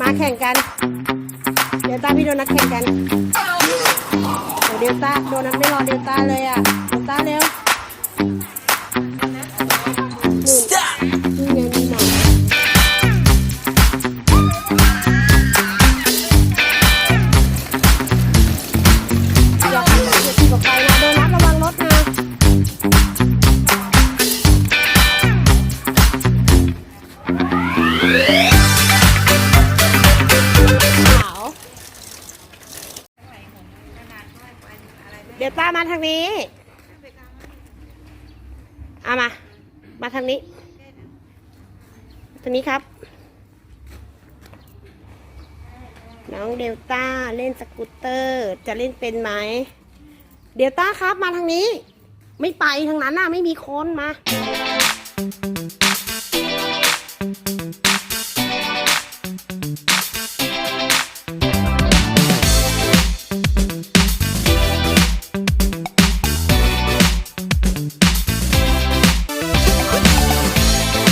มาแข่งกัน เดลต้าพี่โดนัทแข่งกันเดี๋ยวเดลต้าโดนัทไม่รอเดลต้าเลยอะ เดลต้าเร็ว เดี๋ยวตามาทางนี้ เอามา มาทางนี้ทางนี้ครับ น้องเดลต้าเล่นสกูตเตอร์ จะเล่นเป็นไหม เดลต้าครับมาทางนี้ ไม่ไปทางนั้นน่ะ ไม่มีคนมา